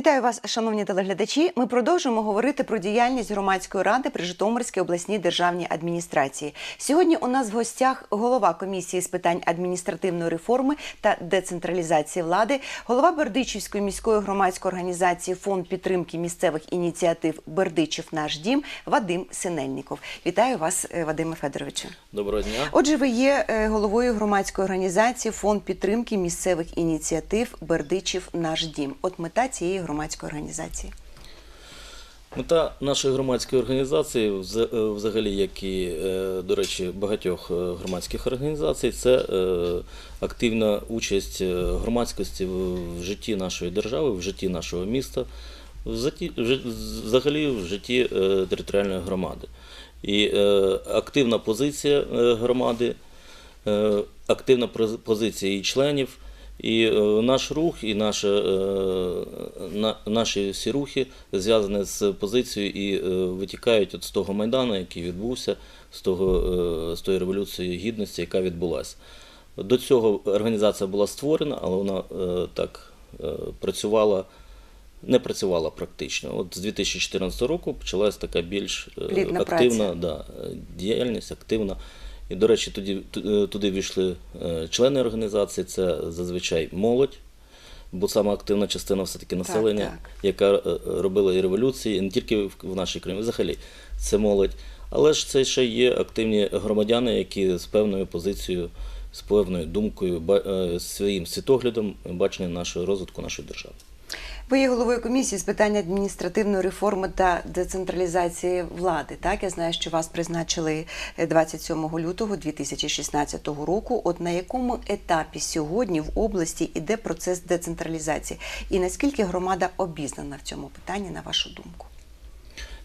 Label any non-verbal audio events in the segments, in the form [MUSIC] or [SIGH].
Вітаю вас, шановні телеглядачі. Ми продовжуємо говорити про діяльність громадської ради при Житомирській обласній державній адміністрації. Сьогодні у нас в гостях голова комісії з питань адміністративної реформи та децентралізації влади, голова Бердичівської міської громадської організації Фонд підтримки місцевих ініціатив Бердичів Наш дім Вадим Синельніков. Вітаю вас, е, Вадиме Федоровичу. Доброго дня. Отже, ви є е, головою громадської організації Фонд підтримки місцевих ініціатив Бердичів Наш дім. От мета цієї громадської організації. Мета нашої громадської організації, е, взагалі, як і, е, до речі, багатьох е, громадських організацій, це активна участь громадськості в житті нашої держави, в житті нашого міста, взагалі в житті територіальної громади. І активна позиція громади, активна позиція її членів. І е, наш рух, і наше, е, наші всі рухи зв'язані з позицією і е, витікають от з того майдану, який відбувся, з, того, з тої революції гідності, яка відбулася. До цього організація була створена, але вона так працювала, не працювала практично. От з 2014 року почалась така більш Плідна активна праця. да, діяльність, активна. І, до речі, е, туди війшли е, члени організації, це зазвичай молодь, бо сама активна частина все-таки населення, так. яка е, робила і революції, і не тільки в нашій країні, взагалі це молодь. Але ж це ще є активні громадяни, які з певною позицією, з певною думкою, своїм світоглядом бачення нашого розвитку нашої держави. Ви є головою комісії з питань адміністративної реформи та децентралізації влади. Так, я знаю, що вас призначили е, 27 лютого 2016 року. От на якому етапі сьогодні в області іде процес децентралізації, і наскільки громада обізнана в цьому питанні, на вашу думку?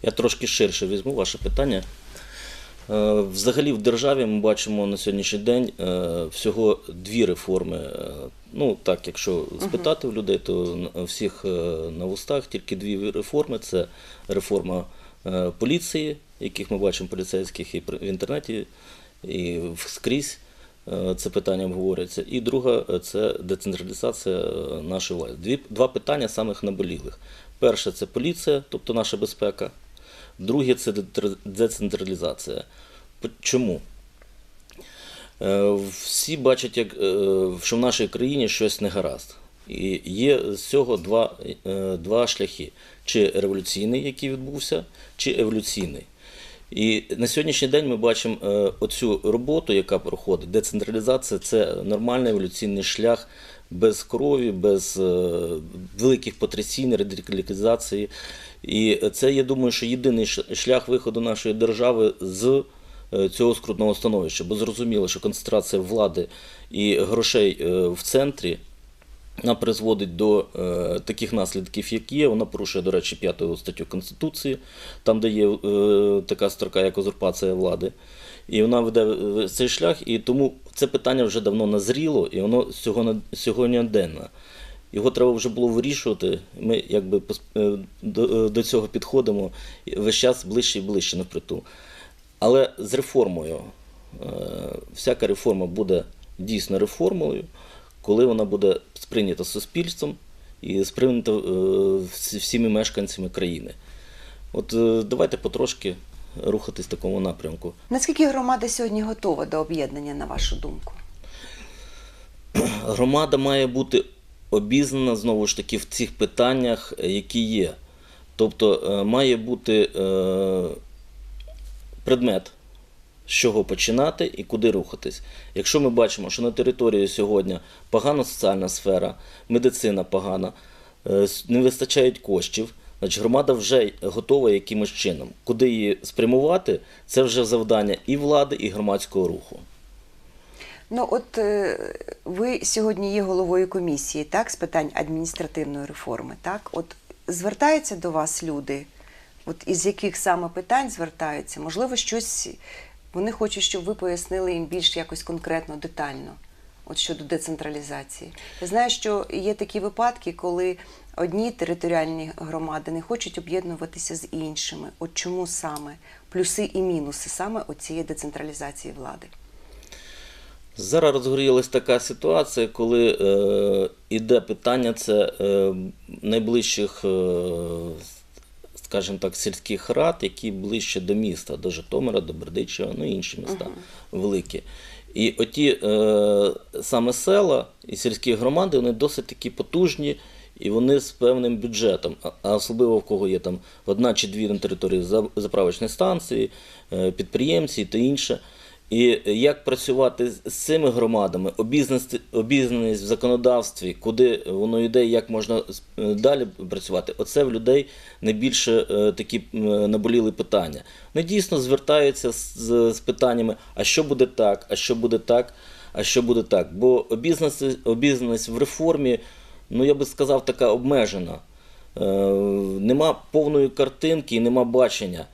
Я трошки ширше візьму ваше питання. Е, Взагалі в державі ми бачимо на сьогоднішній день е, всього дві реформи. Е, Ну так, якщо спитати в людей, то всіх на вустах тільки дві реформи: це реформа поліції, яких ми бачимо поліцейських і в інтернеті, і скрізь. Це питання обговорюється. І друга це децентралізація нашої влади. Дві, два питання самих наболілих. Перше це поліція, тобто наша безпека. Друге це децентралізація. Чому? Е, Всі бачать, як, е, що в нашій країні щось не гаразд. І є з цього два, е, два шляхи: чи революційний, який відбувся, чи еволюційний. І на сьогоднішній день ми бачимо оцю роботу, яка проходить. Децентралізація це нормальний еволюційний шлях без крові, без е, великих потрясінь, радикалізації. І це, я думаю, що єдиний шлях виходу нашої держави з е, цього скрутного становища. Бо зрозуміло, що концентрація влади і грошей е, в центрі вона призводить до е, таких наслідків, як є. Вона порушує, до речі, п'яту статтю Конституції, там де є е, така строка, як узурпація влади. І вона веде цей шлях, і тому це питання вже давно назріло, і воно сьогодні, денне. Його треба вже було вирішувати. Ми якби е, до, до цього підходимо весь час ближче і ближче напритул. Але з реформою, е, всяка реформа буде дійсно реформою, коли вона буде сприйнята суспільством і сприйнята е, всіми мешканцями країни. От е, давайте потрошки рухатись в такому напрямку. Наскільки громада сьогодні готова до об'єднання, на вашу думку? Громада має бути обізнана знову ж таки в цих питаннях, е, які є. Тобто е, має бути е, предмет, з чого починати і куди рухатись. Якщо ми бачимо, що на території сьогодні погана соціальна сфера, медицина погана, не вистачають коштів, значить громада вже готова якимось чином. Куди її спрямувати, це вже завдання і влади, і громадського руху. Ну, от е, ви сьогодні є головою комісії, так, з питань адміністративної реформи, так? От звертаються до вас люди, от із яких саме питань звертаються? Можливо, щось вони хочуть, щоб ви пояснили їм більш якось конкретно, детально, от щодо децентралізації. Я знаю, що є такі випадки, коли одні територіальні громади не хочуть об'єднуватися з іншими. От чому саме плюси і мінуси саме оцієї децентралізації влади? Зараз розгорілась така ситуація, коли е, іде питання це е, найближчих, е, скажімо так, сільських рад, які ближче до міста, до Житомира, до Бердичева, ну і інші міста великі. І оті е, саме села і сільські громади, вони досить такі потужні, і вони з певним бюджетом, а- особливо в кого є там одна чи дві на території за- заправочної станції, е, підприємці та інше. І як працювати з цими громадами, обізнаність, в законодавстві, куди воно йде, як можна е, далі працювати, оце в людей найбільше е, такі наболіли питання. Вони дійсно звертаються з, з питаннями: а що буде так, а що буде так, а що буде так. Бо обізнаність, обізнаність в реформі, ну я би сказав, така обмежена. Е, нема повної картинки і нема бачення.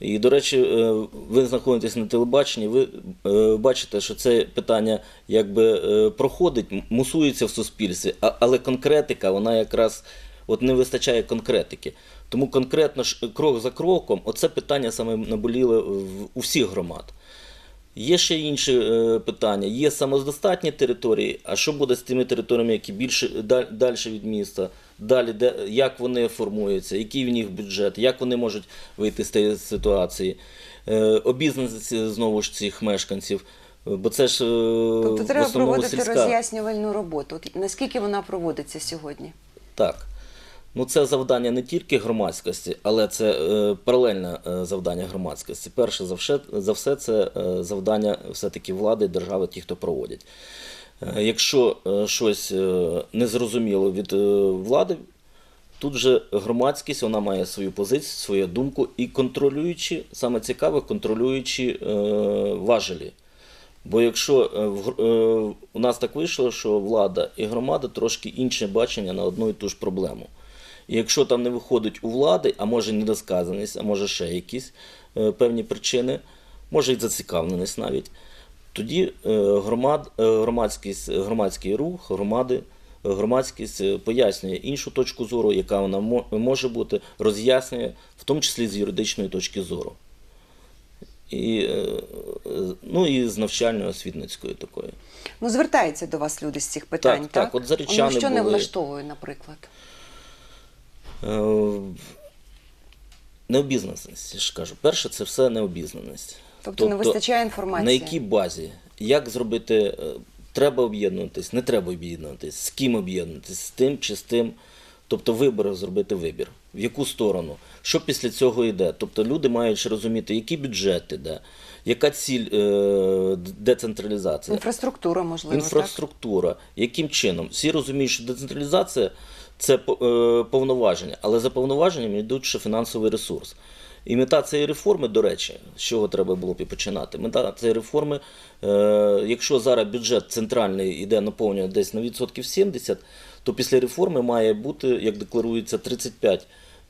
І, до речі, е, ви знаходитесь на телебаченні, ви е, бачите, що це питання якби проходить, мусується в суспільстві, але конкретика, вона якраз от не вистачає конкретики. Тому конкретно крок за кроком, оце питання саме наболіло у всіх громад. Є ще інші е, питання. Є самодостатні території. А що буде з тими територіями, які більше далі від міста? Далі, де як вони формуються, який в них бюджет, як вони можуть вийти з цієї ситуації? Е, знову ж цих мешканців. Бо це ж е, Тобто треба проводити сільська. роз'яснювальну роботу. От наскільки вона проводиться сьогодні? Так. Ну, це завдання не тільки громадськості, але це е, паралельне е, завдання громадськості. Перше за все, за все це е, завдання все-таки влади, держави, ті, хто проводять. Е, якщо е, щось е, незрозуміло від е, влади, тут же громадськість вона має свою позицію, свою думку і контролюючи, саме цікаве, контролюючи е, важелі. Бо якщо е, е, у нас так вийшло, що влада і громада трошки інше бачення на одну і ту ж проблему. І якщо там не виходить у влади, а може недосказаність, а може ще якісь е, певні причини, може і зацікавленість навіть, тоді е, громад, е, громадськість, громадський рух, громади, громадськість пояснює іншу точку зору, яка вона може бути, роз'яснює, в тому числі з юридичної точки зору. І, ну, і з навчально-освітницької такої. Ну, звертаються до вас люди з цих питань, Так, так? так, от зарічани ну, що не влаштовує, наприклад? Е, Необізнаність, я ж кажу. Перше, це все необізнаність. Тобто не вистачає інформації. На якій базі? Як зробити? е, Треба об'єднуватись, не треба об'єднуватись, з ким об'єднуватись, з тим чи з тим. Тобто вибір зробити вибір. В яку сторону? Що після цього йде? Тобто люди мають розуміти, який бюджет іде, яка ціль е, децентралізації. Інфраструктура, можливо, Інфраструктура. Яким чином? Всі розуміють, що децентралізація це е, повноваження, але за повноваженням йдуть ще фінансовий ресурс. І мета цієї реформи, до речі, з чого треба було б і починати. Мета цієї реформи, е, якщо зараз бюджет центральний йде наповнює десь на відсотків 70, то після реформи має бути, як декларується, 35 е,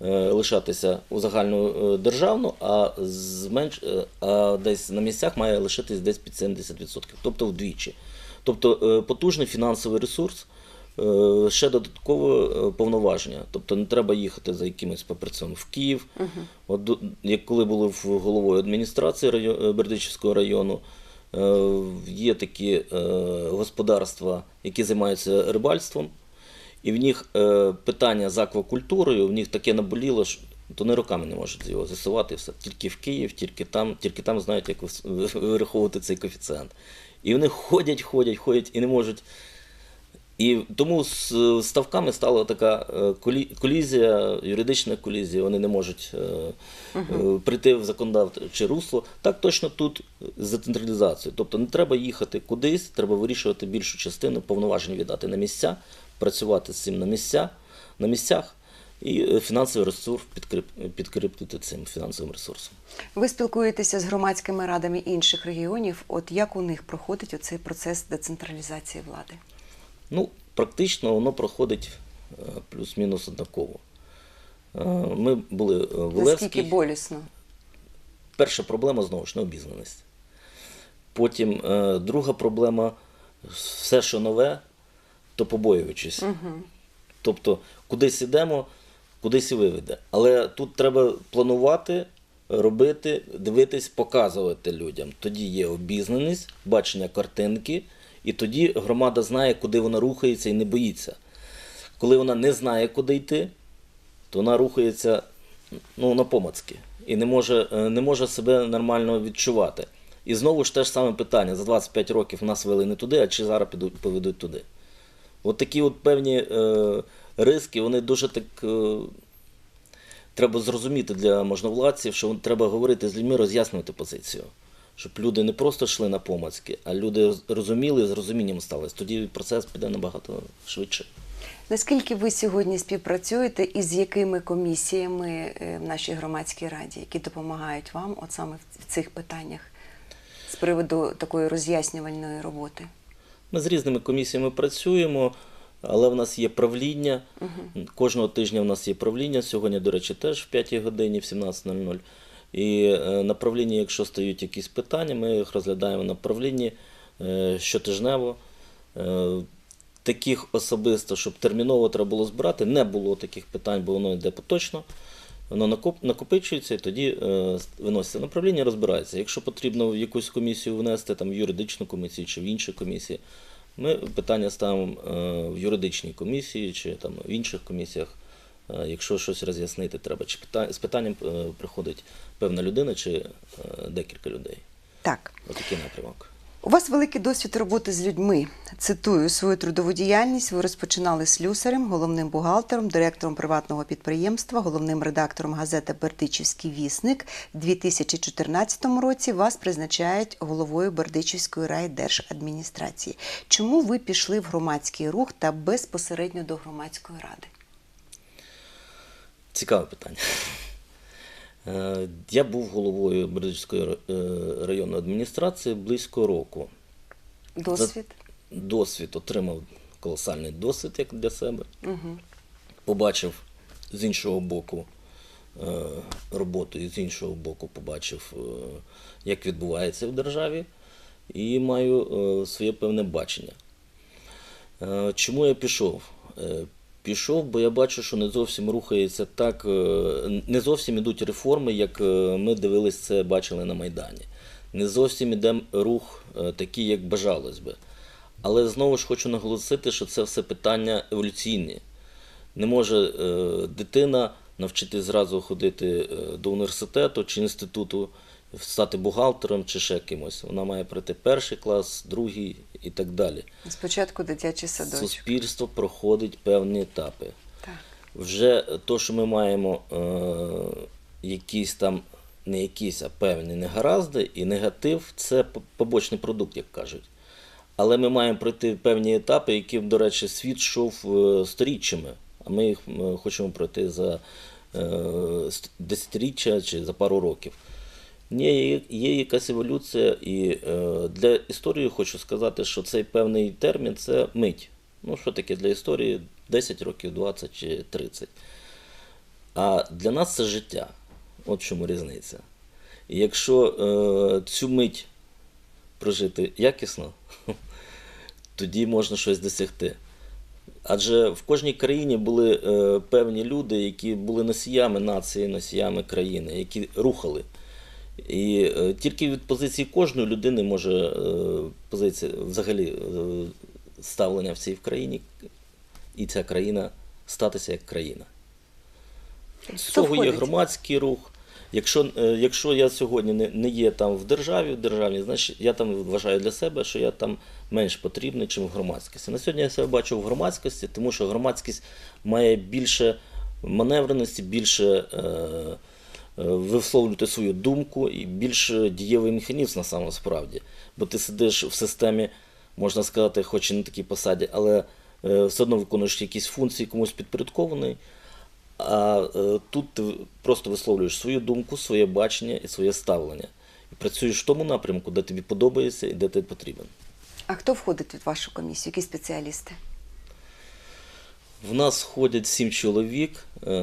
лишатися у загальну е, державну, а зменш, е, а десь на місцях має лишитись десь під 70%, тобто вдвічі. Тобто е, потужний фінансовий ресурс, е, ще додаткове е, повноваження. Тобто не треба їхати за якимось папірцем в Київ. От як коли були в головою адміністрації район, е, Бердичівського району, е, є такі е, господарства, які займаються рибальством. І в них е, питання з аквакультурою, в них таке наболіло, що то вони роками не можуть його з'ясувати все. Тільки в Київ, тільки там, тільки там знають, як вираховувати цей коефіцієнт. І вони ходять, ходять, ходять і не можуть. І тому з ставками стала така е, колізія, юридична колізія. Вони не можуть е, прийти в законодавче русло. Так точно тут з децентралізацією. Тобто не треба їхати кудись, треба вирішувати більшу частину повноважень віддати на місця, працювати з цим на місця, на місцях. І е, фінансовий ресурс підкріп- підкріпити цим фінансовим ресурсом. Ви спілкуєтеся з громадськими радами інших регіонів. От як у них проходить оцей процес децентралізації влади? Ну, практично воно проходить е, плюс-мінус однаково. Е, Ми були в Наскільки Олевській. болісно? Перша проблема знову ж необізнаність. Потім друга проблема все, що нове, то побоюючись. Тобто, кудись ідемо, кудись і виведе. Але тут треба планувати, робити, дивитись, показувати людям. Тоді є обізнаність, бачення картинки, І тоді громада знає, куди вона рухається і не боїться. Коли вона не знає, куди йти, то вона рухається ну, на помацки і не може, е, не може себе нормально відчувати. І знову ж те ж саме питання: за 25 років нас вели не туди, а чи зараз поведуть туди. От такі от певні е, риски, вони дуже так. Е, треба зрозуміти для можновладців, що треба говорити з людьми, роз'яснювати позицію. Щоб люди не просто йшли на помацки, а люди розуміли, з розумінням сталися. Тоді процес піде набагато швидше. Наскільки ви сьогодні співпрацюєте і з якими комісіями е, в нашій громадській раді, які допомагають вам от саме в цих питаннях з приводу такої роз'яснювальної роботи? Ми з різними комісіями працюємо, але в нас є правління. Кожного тижня в нас є правління. Сьогодні, до речі, теж в 5 годині, в 17.00. І е, на правлінні, якщо стають якісь питання, ми їх розглядаємо на правлінні е, щотижнево. Е, Таких особисто, щоб терміново треба було збирати, не було таких питань, бо воно йде поточно. Воно накоп- накопичується і тоді е, виноситься на правління, розбирається. Якщо потрібно в якусь комісію внести, там в юридичну комісію чи в інші комісії, ми питання ставимо е, в юридичній комісії чи там в інших комісіях. Е, Якщо щось роз'яснити треба, чи з питанням приходить певна людина чи декілька людей. Так. Отакий напрямок. У вас великий досвід роботи з людьми. Цитую свою трудову діяльність. Ви розпочинали слюсарем, головним бухгалтером, директором приватного підприємства, головним редактором газети Бердичівський вісник. У 2014 році вас призначають головою Бердичівської райдержадміністрації. Чому ви пішли в громадський рух та безпосередньо до громадської ради? Цікаве питання. Е, Я був головою Бердичівської е, районної адміністрації близько року. Досвід? Досвід отримав колосальний досвід як для себе. Угу. Побачив з іншого боку е, роботу, і з іншого боку побачив, як відбувається в державі, і маю своє певне бачення. Чому я пішов? Пішов, бо я бачу, що не зовсім рухається так, е, не зовсім ідуть реформи, як е, ми дивились це, бачили на Майдані. Не зовсім іде рух е, такий, як бажалось би. Але знову ж хочу наголосити, що це все питання еволюційні. Не може дитина навчити зразу ходити до університету чи інституту, стати бухгалтером чи ще кимось. Вона має пройти перший клас, другий і так далі. Спочатку дитячий садочок. Суспільство проходить певні етапи. Так. Вже то, що ми маємо е, якісь там, не якісь, а певні негаразди і негатив, це побочний продукт, як кажуть. Але ми маємо пройти певні етапи, які, до речі, світ йшов е, сторіччями, а ми їх е, хочемо пройти за е, десятиріччя чи за пару років. Ні, є, якась еволюція, і е, для історії хочу сказати, що цей певний термін це мить. Ну, що таке для історії 10 років, 20 чи 30. А для нас це життя. От чому різниця. І якщо е, цю мить прожити якісно, [LAUGHS] тоді можна щось досягти. Адже в кожній країні були е, певні люди, які були носіями нації, носіями країни, які рухали. І е, тільки від позиції кожної людини може е, позиція взагалі е, ставлення в цій країні, і ця країна статися як країна. З цього є громадський рух. Якщо, якщо я сьогодні не, не є там в державі, в державі, значить я там вважаю для себе, що я там менш потрібний, ніж в громадськості. На сьогодні я себе бачу в громадськості, тому що громадськість має більше маневреності, більше е, висловлювати свою думку і більш дієвий механізм на самому справді. Бо ти сидиш в системі, можна сказати, хоч і на такій посаді, але е, все одно виконуєш якісь функції комусь підпорядкований. А е, тут ти просто висловлюєш свою думку, своє бачення і своє ставлення. І працюєш в тому напрямку, де тобі подобається і де ти потрібен. А хто входить в вашу комісію? Які спеціалісти? В нас входять сім чоловік е,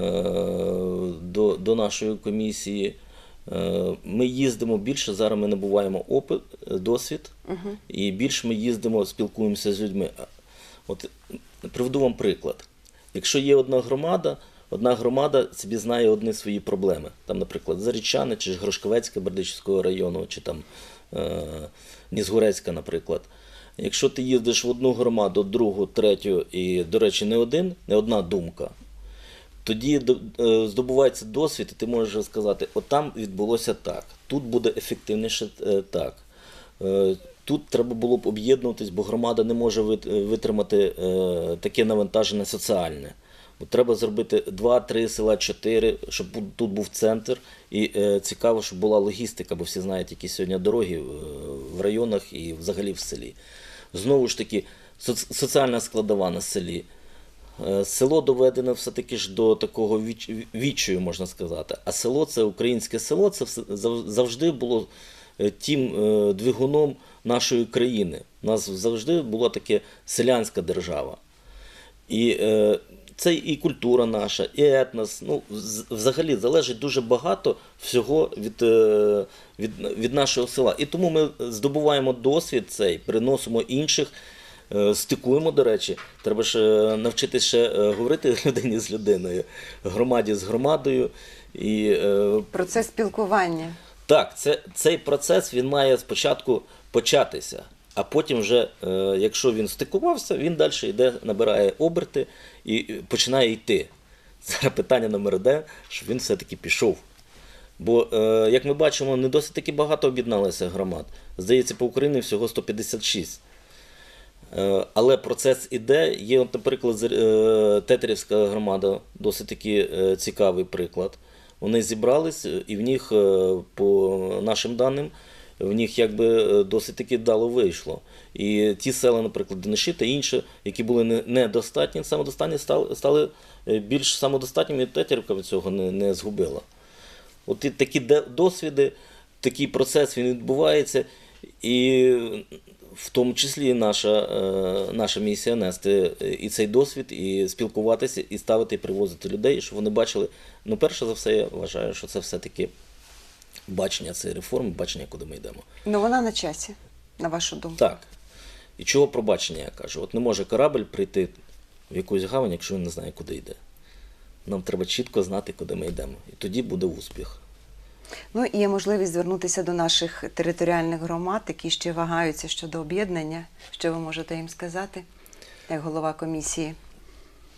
до, до нашої комісії. Е, Ми їздимо більше, зараз ми набуваємо опит, досвід, і більше ми їздимо, спілкуємося з людьми. От приведу вам приклад. Якщо є одна громада, одна громада собі знає одні свої проблеми. Там, наприклад, Зарічани чи Грошковецька Бердичівського району, чи там е, Нізгорецька, наприклад. Якщо ти їздиш в одну громаду, другу, третю, і, до речі, не один, не одна думка, тоді е, здобувається досвід, і ти можеш сказати, от там відбулося так, тут буде ефективніше е, так. Е, Тут треба було б об'єднуватись, бо громада не може витримати таке навантаження соціальне. Бо треба зробити 2-3 села, 4, щоб тут був центр. І цікаво, щоб була логістика, бо всі знають, які сьогодні дороги в районах і взагалі в селі. Знову ж таки, соціальна складова на селі. Е, Село доведене все-таки ж до такого віч, відчаю, можна сказати. А село це українське село, це завжди було е, тим е, двигуном нашої країни. У нас завжди була таке селянська держава. І це і культура наша, і етнос. Ну, взагалі залежить дуже багато всього від, е, від, від нашого села. І тому ми здобуваємо досвід цей, приносимо інших. Е, Стикуємо, до речі, треба ж е, навчитися ще говорити людині з людиною, громаді з громадою. І Процес спілкування. так, це, цей процес він має спочатку початися, а потім, вже, е, якщо він стикувався, він далі йде, набирає оберти і і починає йти. [LAUGHS] Зараз питання номер один, щоб він все-таки пішов. Бо, е, як ми бачимо, не досить таки багато об'єдналося громад. Здається, по Україні всього 156. Е, Але процес іде. Є, наприклад, е, Тетерівська громада, досить таки е, цікавий приклад. Вони зібрались, е, і в них, е, по нашим даним, в них якби е, досить таки дало вийшло. І ті села, наприклад, Дениші та інші, які були не- недостатні, самодостатні, стали, е, більш самодостатніми, і Тетерівка від цього не, не згубила. От і такі досвіди, такий процес він відбувається, і в тому числі наша, е, наша місія нести і цей досвід, і спілкуватися, і ставити, і привозити людей, щоб вони бачили. Ну, перше за все, я вважаю, що це все-таки бачення цієї реформи, бачення, куди ми йдемо. Ну вона на часі, на вашу думку. Так. І чого пробачення, я кажу? От не може корабль прийти в якусь гавань, якщо він не знає, куди йде. Нам треба чітко знати, куди ми йдемо. І тоді буде успіх. Ну і є можливість звернутися до наших територіальних громад, які ще вагаються щодо об'єднання. Що ви можете їм сказати, як голова комісії?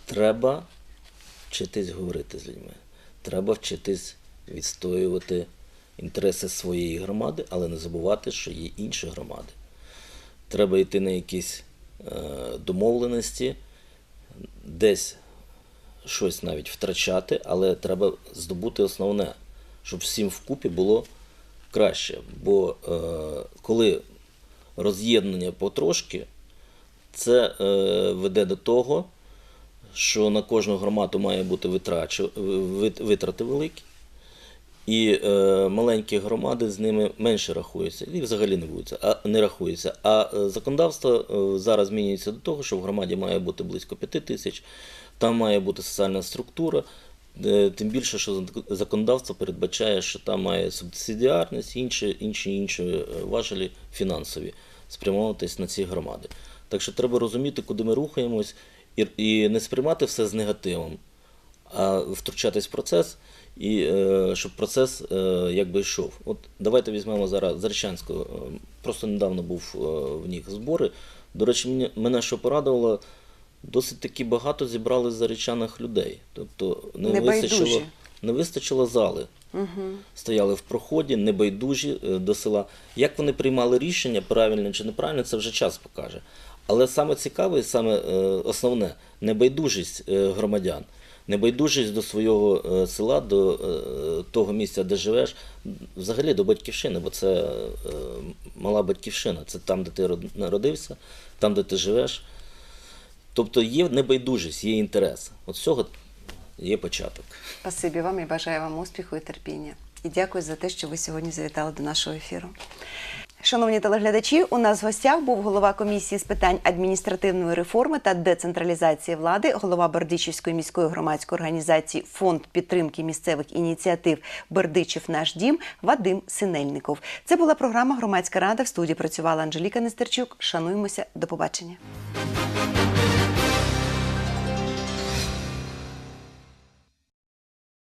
Треба вчитись говорити з людьми. Треба вчитись відстоювати інтереси своєї громади, але не забувати, що є інші громади. Треба йти на якісь е, домовленості, десь щось навіть втрачати, але треба здобути основне, щоб всім вкупі було краще. Бо е, коли роз'єднання потрошки, це е, веде до того, що на кожну громаду має бути витрати великі, і е, маленькі громади з ними менше рахуються, і взагалі не будуться, а не рахуються. А е, законодавство е, зараз змінюється до того, що в громаді має бути близько 5 тисяч, там має бути соціальна структура. е, Тим більше, що законодавство передбачає, що там має субсидіарність, інші, інші, інші важелі фінансові спрямовуватись на ці громади. Так що треба розуміти, куди ми рухаємось, і, і не сприймати все з негативом, а втручатись в процес, і е, щоб процес е, якби йшов. От давайте візьмемо зараз Заречанську. Е, Просто недавно був е, в них збори. До речі, мене що порадувало, досить таки багато зібрали заречаних людей. Тобто не Небайдужі. вистачило, не вистачило зали. Угу. Стояли в проході, небайдужі е, до села. Як вони приймали рішення, правильно чи неправильно, це вже час покаже. Але саме цікаве, і саме е, основне небайдужість е, громадян, небайдужість до свого е, села, до е, того місця, де живеш, взагалі до батьківщини, бо це е, мала батьківщина, це там, де ти народився, там, де ти живеш. Тобто є небайдужість, є інтерес. От з цього є початок. Спасибі вам і бажаю вам успіху і терпіння. І дякую за те, що ви сьогодні завітали до нашого ефіру. Шановні телеглядачі, у нас в гостях був голова комісії з питань адміністративної реформи та децентралізації влади, голова Бердичівської міської громадської організації Фонд підтримки місцевих ініціатив Бердичів Наш дім Вадим Синельников. Це була програма Громадська рада. В студії працювала Анжеліка Нестерчук. Шануємося. До побачення.